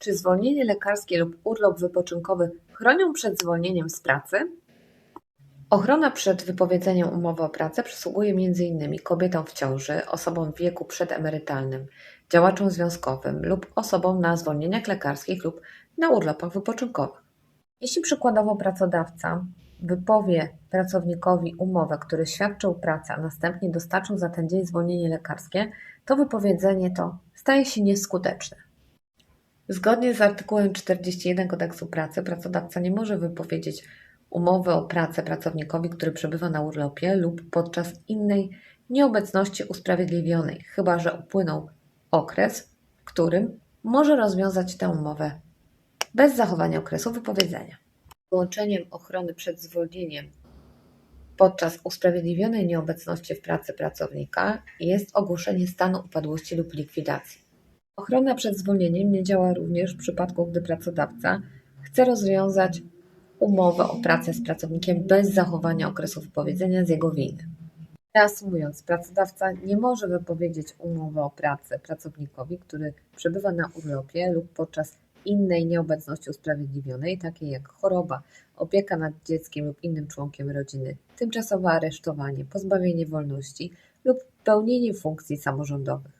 Czy zwolnienie lekarskie lub urlop wypoczynkowy chronią przed zwolnieniem z pracy? Ochrona przed wypowiedzeniem umowy o pracę przysługuje m.in. kobietom w ciąży, osobom w wieku przedemerytalnym, działaczom związkowym lub osobom na zwolnieniach lekarskich lub na urlopach wypoczynkowych. Jeśli przykładowo pracodawca wypowie pracownikowi umowę, który świadczył pracę, a następnie dostarczył za ten dzień zwolnienie lekarskie, to wypowiedzenie to staje się nieskuteczne. Zgodnie z artykułem 41 Kodeksu pracy pracodawca nie może wypowiedzieć umowy o pracę pracownikowi, który przebywa na urlopie lub podczas innej nieobecności usprawiedliwionej, chyba że upłynął okres, w którym może rozwiązać tę umowę bez zachowania okresu wypowiedzenia. Wyłączeniem ochrony przed zwolnieniem podczas usprawiedliwionej nieobecności w pracy pracownika jest ogłoszenie stanu upadłości lub likwidacji. Ochrona przed zwolnieniem nie działa również w przypadku, gdy pracodawca chce rozwiązać umowę o pracę z pracownikiem bez zachowania okresu wypowiedzenia z jego winy. Reasumując, pracodawca nie może wypowiedzieć umowy o pracę pracownikowi, który przebywa na urlopie lub podczas innej nieobecności usprawiedliwionej, takiej jak choroba, opieka nad dzieckiem lub innym członkiem rodziny, tymczasowe aresztowanie, pozbawienie wolności lub pełnienie funkcji samorządowych.